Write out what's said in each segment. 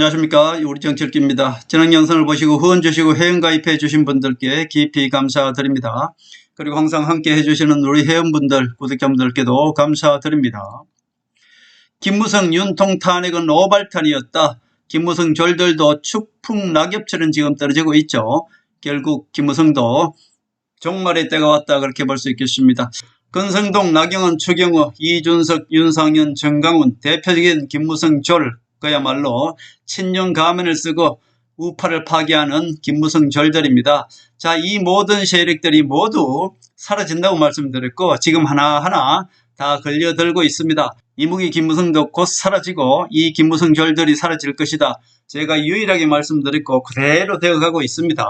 안녕하십니까 우리 정철기입니다. 지난 영상을 보시고 후원 주시고 회원가입해 주신 분들께 깊이 감사드립니다. 그리고 항상 함께 해주시는 우리 회원분들 구독자분들께도 감사드립니다. 김무성 윤통 탄핵은 오발탄이었다. 김무성 졸들도 축풍 낙엽처럼 지금 떨어지고 있죠. 결국 김무성도 종말의 때가 왔다 그렇게 볼 수 있겠습니다. 건성동, 나경원, 추경호, 이준석, 윤상현, 정강훈 대표적인 김무성 졸 그야말로 친윤 가면을 쓰고 우파를 파괴하는 김무성 절들입니다. 자, 이 모든 세력들이 모두 사라진다고 말씀드렸고 지금 하나하나 다 걸려들고 있습니다. 이무기 김무성도 곧 사라지고 이 김무성 절들이 사라질 것이다. 제가 유일하게 말씀드렸고 그대로 되어가고 있습니다.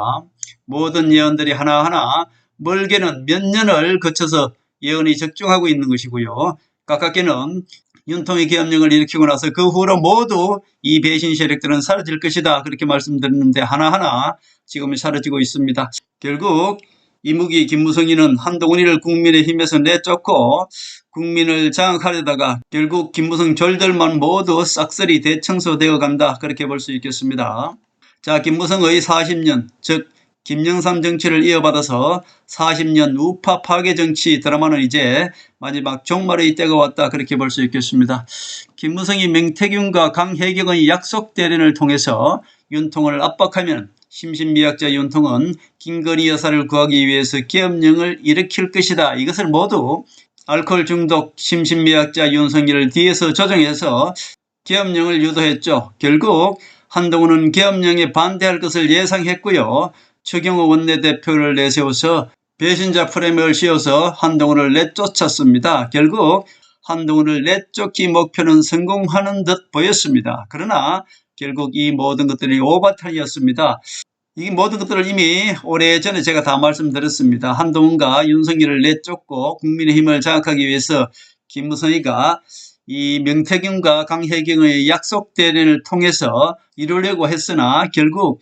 모든 예언들이 하나하나 멀게는 몇 년을 거쳐서 예언이 적중하고 있는 것이고요. 가깝게는 윤통의 계엄령을 일으키고 나서 그 후로 모두 이 배신 세력들은 사라질 것이다. 그렇게 말씀드렸는데 하나하나 지금 사라지고 있습니다. 결국 이무기 김무성이는 한동훈이를 국민의 힘에서 내쫓고 국민을 장악하려다가 결국 김무성 절들만 모두 싹쓸이 대청소되어 간다. 그렇게 볼 수 있겠습니다. 자, 김무성의 40년, 즉 김영삼 정치를 이어받아서 40년 우파 파괴 정치 드라마는 이제 마지막 종말의 때가 왔다 그렇게 볼 수 있겠습니다. 김무성이 맹태균과 강혜경의 약속 대련을 통해서 윤통을 압박하면 심신미약자 윤통은 김건희 여사를 구하기 위해서 계엄령을 일으킬 것이다. 이것을 모두 알코올 중독 심신미약자 윤석열을 뒤에서 조정해서 계엄령을 유도했죠. 결국 한동훈은 계엄령에 반대할 것을 예상했고요. 최경호 원내대표를 내세워서 배신자 프레임을 씌워서 한동훈을 내쫓았습니다. 결국 한동훈을 내쫓기 목표는 성공하는 듯 보였습니다. 그러나 결국 이 모든 것들이 오바탄이었습니다. 이 모든 것들을 이미 오래전에 제가 다 말씀드렸습니다. 한동훈과 윤석열을 내쫓고 국민의힘을 장악하기 위해서 김무성이가 이 명태균과 강혜경의 약속 대련을 통해서 이루려고 했으나 결국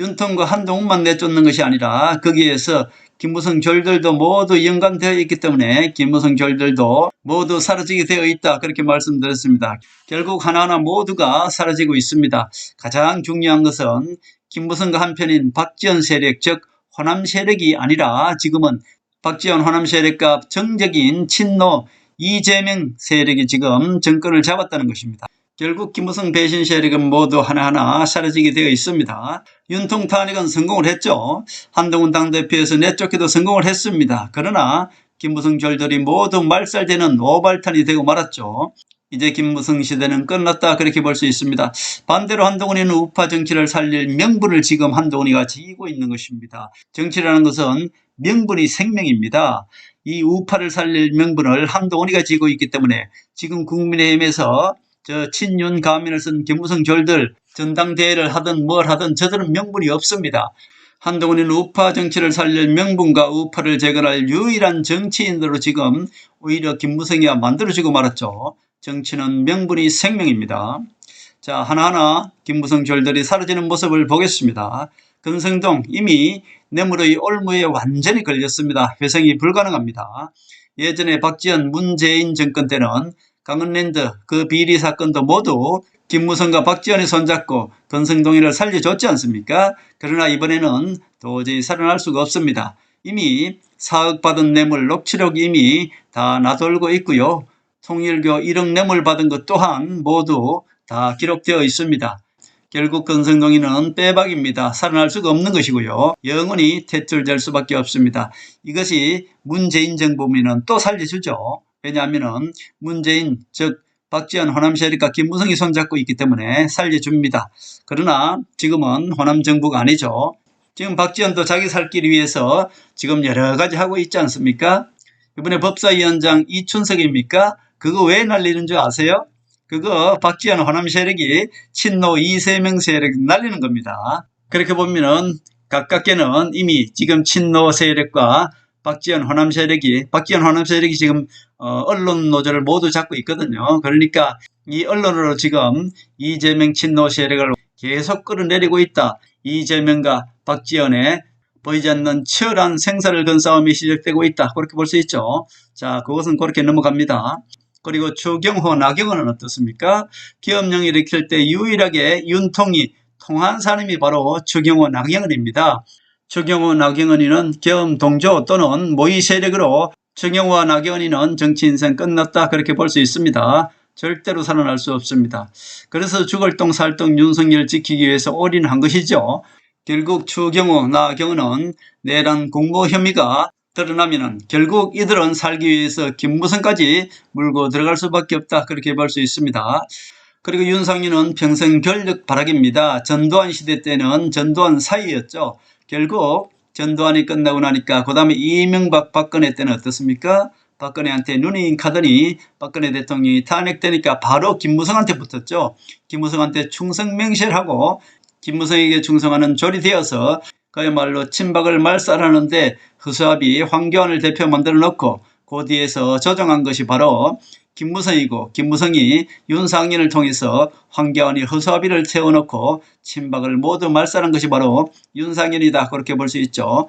윤통과 한동훈만 내쫓는 것이 아니라 거기에서 김무성 절들도 모두 연관되어 있기 때문에 김무성 절들도 모두 사라지게 되어 있다 그렇게 말씀드렸습니다. 결국 하나하나 모두가 사라지고 있습니다. 가장 중요한 것은 김무성과 한편인 박지원 세력 즉 호남 세력이 아니라 지금은 박지원 호남 세력과 정적인 친노 이재명 세력이 지금 정권을 잡았다는 것입니다. 결국 김무성 배신 세력은 모두 하나하나 사라지게 되어 있습니다. 윤통 탄핵은 성공을 했죠. 한동훈 당대표에서 내쫓기도 성공을 했습니다. 그러나 김무성 절들이 모두 말살되는 오발탄이 되고 말았죠. 이제 김무성 시대는 끝났다 그렇게 볼 수 있습니다. 반대로 한동훈이는 우파 정치를 살릴 명분을 지금 한동훈이가 지고 있는 것입니다. 정치라는 것은 명분이 생명입니다. 이 우파를 살릴 명분을 한동훈이가 지고 있기 때문에 지금 국민의힘에서 저 친윤 가면을 쓴 김무성 절들 전당대회를 하든 뭘 하든 저들은 명분이 없습니다. 한동훈은 우파 정치를 살릴 명분과 우파를 재건할 유일한 정치인으로 지금 오히려 김무성이야 만들어지고 말았죠. 정치는 명분이 생명입니다. 자 하나하나 김무성 절들이 사라지는 모습을 보겠습니다. 근성동 이미 뇌물의 올무에 완전히 걸렸습니다. 회생이 불가능합니다. 예전에 박지원 문재인 정권 때는 강은랜드 그 비리 사건도 모두 김무성과 박지원이 손잡고 건성동의를 살려줬지 않습니까? 그러나 이번에는 도저히 살아날 수가 없습니다. 이미 사억 받은 뇌물 녹취록 이미 다 나돌고 있고요. 통일교 1억 뇌물 받은 것 또한 모두 다 기록되어 있습니다. 결국 건성동의는 빼박입니다. 살아날 수가 없는 것이고요. 영원히 퇴출될 수밖에 없습니다. 이것이 문재인 정부면은 또 살려주죠. 왜냐하면 문재인 즉 박지원 호남 세력과 김무성이 손잡고 있기 때문에 살려줍니다. 그러나 지금은 호남 정부가 아니죠. 지금 박지원도 자기 살 길을 위해서 지금 여러 가지 하고 있지 않습니까? 이번에 법사위원장 이춘석입니까? 그거 왜 날리는 줄 아세요? 그거 박지원 호남 세력이 친노 이세명 세력 날리는 겁니다. 그렇게 보면은 가깝게는 이미 지금 친노 세력과 박지원 호남 세력이 박지원 호남 세력이 지금 어, 언론 노조를 모두 잡고 있거든요. 그러니까 이 언론으로 지금 이재명 친노 세력을 계속 끌어내리고 있다. 이재명과 박지원의 보이지 않는 치열한 생사를 건 싸움이 시작되고 있다. 그렇게 볼 수 있죠. 자, 그것은 그렇게 넘어갑니다. 그리고 추경호, 나경원은 어떻습니까? 기업령이 일으킬 때 유일하게 윤통이 통한 사람이 바로 추경호, 나경원입니다. 추경호, 나경원이는 계엄 동조 또는 모의 세력으로 추경호와 나경원이는 정치 인생 끝났다. 그렇게 볼 수 있습니다. 절대로 살아날 수 없습니다. 그래서 죽을 똥 살똥 윤석열 지키기 위해서 올인한 것이죠. 결국 추경호, 나경원은 내란 공모 혐의가 드러나면은 결국 이들은 살기 위해서 김무성까지 물고 들어갈 수밖에 없다. 그렇게 볼 수 있습니다. 그리고 윤상윤은 평생 권력 바라기입니다. 전두환 시대 때는 전두환 사이였죠. 결국 전두환이 끝나고 나니까 그 다음에 이명박 박근혜 때는 어떻습니까? 박근혜한테 눈이 가더니 박근혜 대통령이 탄핵되니까 바로 김무성한테 붙었죠. 김무성한테 충성 맹세하고 김무성에게 충성하는 졸이 되어서 그야말로 친박을 말살하는데 허수아비 황교안을 대표 만들어 놓고 그 뒤에서 조정한 것이 바로 김무성이고 김무성이 윤상인을 통해서 황교안이 허수아비를 채워놓고 친박을 모두 말살한 것이 바로 윤상인이다 그렇게 볼 수 있죠.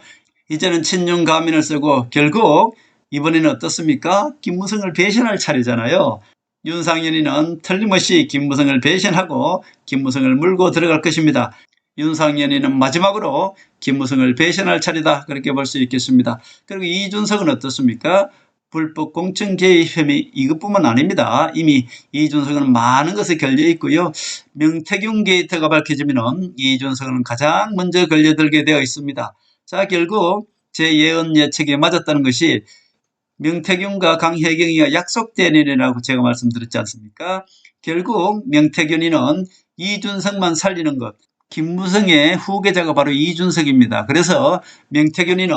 이제는 친윤 가면을 쓰고 결국 이번에는 어떻습니까? 김무성을 배신할 차례잖아요. 윤상현이는 틀림없이 김무성을 배신하고 김무성을 물고 들어갈 것입니다. 윤상현이는 마지막으로 김무성을 배신할 차례다 그렇게 볼 수 있겠습니다. 그리고 이준석은 어떻습니까? 불법 공천 개입 혐의 이것뿐만 아닙니다. 이미 이준석은 많은 것에 걸려 있고요. 명태균 게이트가 밝혀지면 이준석은 가장 먼저 걸려들게 되어 있습니다. 자 결국 제 예언 예측에 맞았다는 것이 명태균과 강혜경이가 약속대내라고 제가 말씀드렸지 않습니까? 결국 명태균이는 이준석만 살리는 것. 김무성의 후계자가 바로 이준석입니다. 그래서 명태균이는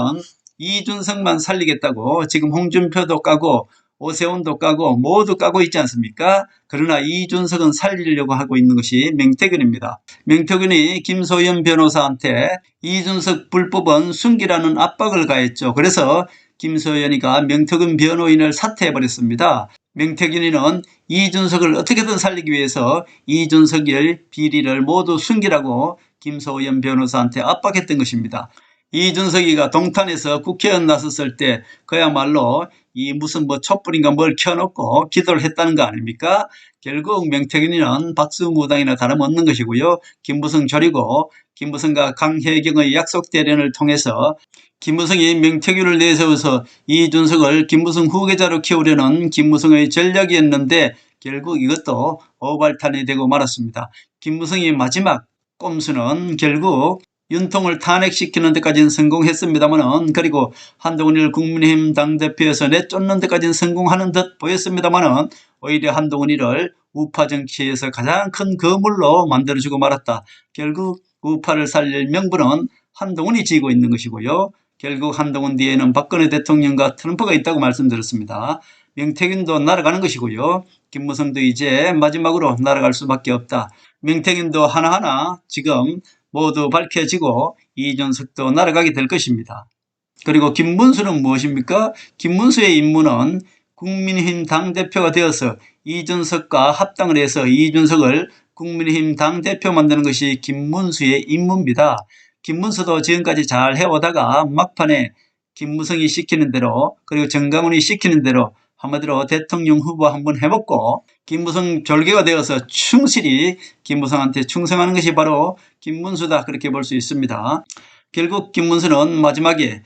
이준석만 살리겠다고 지금 홍준표도 까고 오세훈도 까고 모두 까고 있지 않습니까? 그러나 이준석은 살리려고 하고 있는 것이 명태균입니다. 명태균이 김소연 변호사한테 이준석 불법은 숨기라는 압박을 가했죠. 그래서 김소연이가 명태균 변호인을 사퇴해버렸습니다. 명태균이는 이준석을 어떻게든 살리기 위해서 이준석의 비리를 모두 숨기라고 김소연 변호사한테 압박했던 것입니다. 이준석이가 동탄에서 국회의원 나섰을 때 그야말로 이 무슨 뭐 촛불인가 뭘 켜놓고 기도를 했다는 거 아닙니까? 결국 명태균이는 박수무당이나 다름없는 것이고요. 김부성 졸이고 김부성과 강혜경의 약속 대련을 통해서 김무성이 명태균을 내세워서 이준석을 김무성 후계자로 키우려는 김무성의 전략이었는데 결국 이것도 오발탄이 되고 말았습니다. 김무성이 마지막 꼼수는 결국 윤통을 탄핵시키는 데까지는 성공했습니다만은 그리고 한동훈을 국민의힘 당대표에서 내쫓는 데까지는 성공하는 듯 보였습니다만은 오히려 한동훈이를 우파 정치에서 가장 큰 거물로 만들어주고 말았다. 결국 우파를 살릴 명분은 한동훈이 지고 있는 것이고요. 결국 한동훈 뒤에는 박근혜 대통령과 트럼프가 있다고 말씀드렸습니다. 명태균도 날아가는 것이고요. 김무성도 이제 마지막으로 날아갈 수밖에 없다. 명태균도 하나하나 지금 모두 밝혀지고 이준석도 날아가게 될 것입니다. 그리고 김문수는 무엇입니까? 김문수의 임무는 국민의힘 당대표가 되어서 이준석과 합당을 해서 이준석을 국민의힘 당대표 만드는 것이 김문수의 임무입니다. 김문수도 지금까지 잘 해오다가 막판에 김무성이 시키는 대로 그리고 정강훈이 시키는 대로 한마디로 대통령 후보 한번 해먹고 김무성 졸개가 되어서 충실히 김무성한테 충성하는 것이 바로 김문수다 그렇게 볼 수 있습니다. 결국 김문수는 마지막에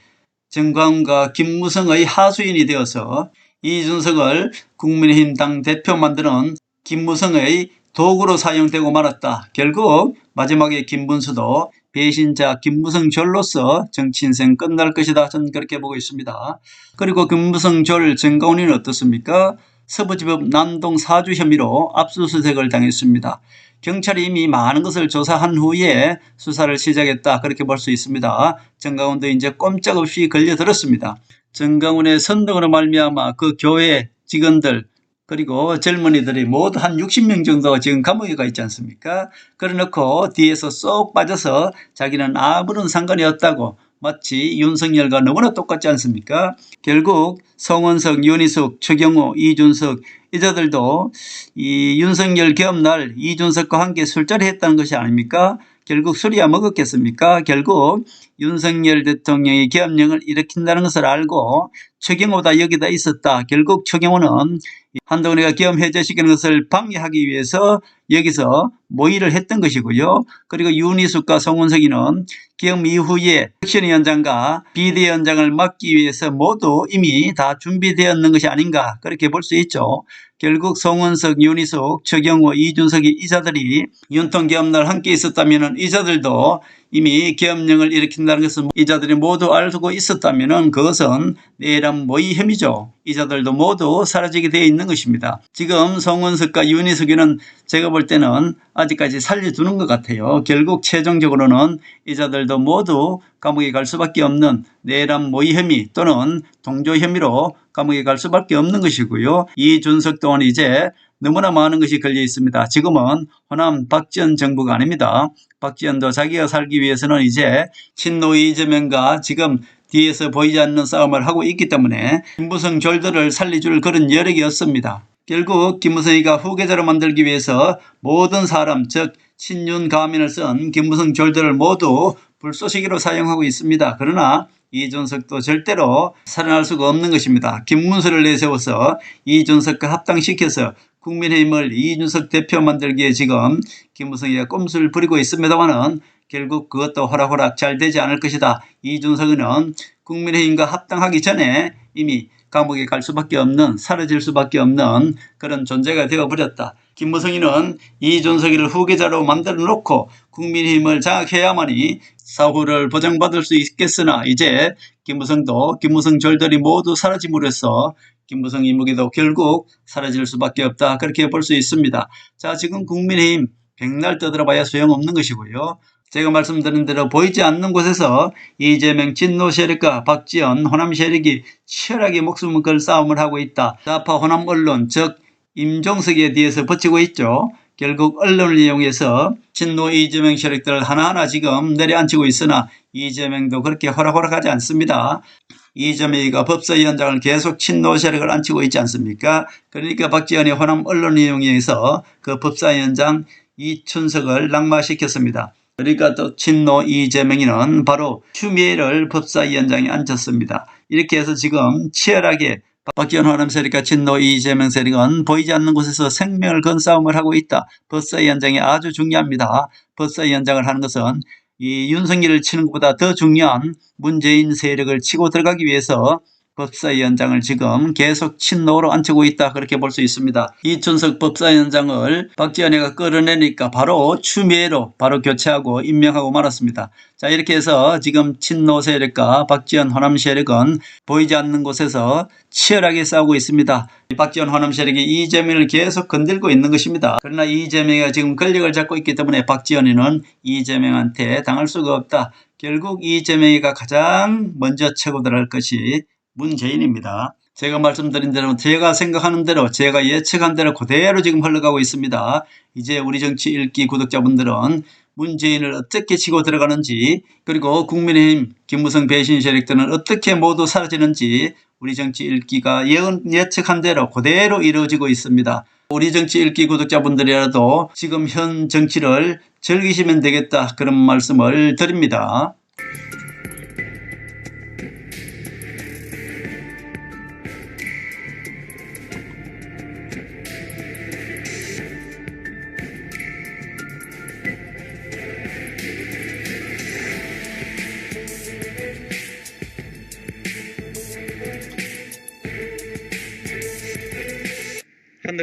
정광훈과 김무성의 하수인이 되어서 이준석을 국민의힘 당 대표 만드는 김무성의 도구로 사용되고 말았다. 결국 마지막에 김문수도 배신자 김무성 절로서 정치 인생 끝날 것이다. 저는 그렇게 보고 있습니다. 그리고 김무성 절 정가훈이는 어떻습니까? 서부지법 난동 사주 혐의로 압수수색을 당했습니다. 경찰이 이미 많은 것을 조사한 후에 수사를 시작했다. 그렇게 볼 수 있습니다. 정강훈도 이제 꼼짝없이 걸려들었습니다. 정강훈의 선동으로 말미암아 그 교회 직원들 그리고 젊은이들이 모두 한 60명 정도 지금 감옥에 가 있지 않습니까? 그래놓고 뒤에서 쏙 빠져서 자기는 아무런 상관이 없다고 마치 윤석열과 너무나 똑같지 않습니까? 결국 성원석, 윤희숙, 최경호, 이준석 이자들도 이 윤석열 개업날 이준석과 함께 술자리 했다는 것이 아닙니까? 결국 술이야 먹었겠습니까? 결국 윤석열 대통령이 계엄령을 일으킨다는 것을 알고 최경호다 여기다 있었다. 결국 최경호는 한동훈이가 계엄 해제시키는 것을 방해하기 위해서 여기서 모의를 했던 것이고요. 그리고 윤희숙과 송은석이는 계엄 이후에 혁신위원장과 비대위원장을 맡기 위해서 모두 이미 다 준비되었는 것이 아닌가 그렇게 볼 수 있죠. 결국 송은석, 윤희숙, 최경호, 이준석이 이자들이 윤통계엄날 함께 있었다면 이자들도 이미 계엄령을 일으킨다는 것을 이자들이 모두 알고 있었다면 그것은 내란 모의 혐의죠. 이자들도 모두 사라지게 되어 있는 것입니다. 지금 송은석과 윤희숙이는 제가 볼 때는 아직까지 살려두는 것 같아요. 결국 최종적으로는 이자들도 모두 감옥에 갈 수밖에 없는 내란 모의 혐의 또는 동조 혐의로 감옥에 갈 수밖에 없는 것이고요. 이준석 또한 이제 너무나 많은 것이 걸려 있습니다. 지금은 호남 박지원 정부가 아닙니다. 박지원도 자기가 살기 위해서는 이제 친노 이재명과 지금 뒤에서 보이지 않는 싸움을 하고 있기 때문에 김무성 졸들을 살려줄 그런 여력이 없습니다. 결국 김무성이가 후계자로 만들기 위해서 모든 사람 즉 친윤 가민을 쓴 김무성 졸들을 모두 불쏘시개로 사용하고 있습니다. 그러나 이준석도 절대로 살아날 수가 없는 것입니다. 김문수를 내세워서 이준석과 합당시켜서 국민의힘을 이준석 대표 만들기에 지금 김무성이가 꼼수를 부리고 있습니다만은 결국 그것도 호락호락 잘 되지 않을 것이다. 이준석은 국민의힘과 합당하기 전에 이미 감옥에 갈 수밖에 없는 사라질 수밖에 없는 그런 존재가 되어버렸다. 김무성이는 이준석이를 후계자로 만들어 놓고 국민의힘을 장악해야만이 사후를 보장받을 수 있겠으나 이제 김무성도 김무성 절들이 모두 사라짐으로써 김무성 이무기도 결국 사라질 수밖에 없다. 그렇게 볼 수 있습니다. 자, 지금 국민의힘 백날 떠들어봐야 소용없는 것이고요. 제가 말씀드린 대로 보이지 않는 곳에서 이재명 진노 세력과 박지원 호남 세력이 치열하게 목숨을 걸 싸움을 하고 있다. 좌파 호남 언론 즉 임종석에 대해서 버티고 있죠. 결국 언론을 이용해서 친노 이재명 세력들을 하나하나 지금 내려앉히고 있으나 이재명도 그렇게 호락호락하지 않습니다. 이재명이가 법사위원장을 계속 친노 세력을 앉히고 있지 않습니까? 그러니까 박지원이 호남 언론을 이용해서 그 법사위원장 이춘석을 낙마시켰습니다. 그러니까 또 친노 이재명이는 바로 추미애를 법사위원장에 앉혔습니다. 이렇게 해서 지금 치열하게 박지원 호남 세력과 친노 이재명 세력은 보이지 않는 곳에서 생명을 건 싸움을 하고 있다. 법사위원장이 아주 중요합니다. 법사위원장을 하는 것은 이 윤석열을 치는 것보다 더 중요한 문재인 세력을 치고 들어가기 위해서 법사위원장을 지금 계속 친노로 앉히고 있다 그렇게 볼 수 있습니다. 이춘석 법사위원장을 박지원이가 끌어내니까 바로 추미애로 바로 교체하고 임명하고 말았습니다. 자 이렇게 해서 지금 친노 세력과 박지원 호남 세력은 보이지 않는 곳에서 치열하게 싸우고 있습니다. 박지원 호남 세력이 이재명을 계속 건들고 있는 것입니다. 그러나 이재명이 지금 권력을 잡고 있기 때문에 박지원이는 이재명한테 당할 수가 없다. 결국 이재명이가 가장 먼저 들어갈 것이 문재인입니다. 제가 말씀드린 대로 제가 생각하는 대로 제가 예측한 대로 그대로 지금 흘러가고 있습니다. 이제 우리 정치 읽기 구독자분들은 문재인을 어떻게 치고 들어가는지 그리고 국민의힘 김무성 배신 세력들은 어떻게 모두 사라지는지 우리 정치 읽기가 예언, 예측한 대로 그대로 이루어지고 있습니다. 우리 정치 읽기 구독자분들이라도 지금 현 정치를 즐기시면 되겠다 그런 말씀을 드립니다.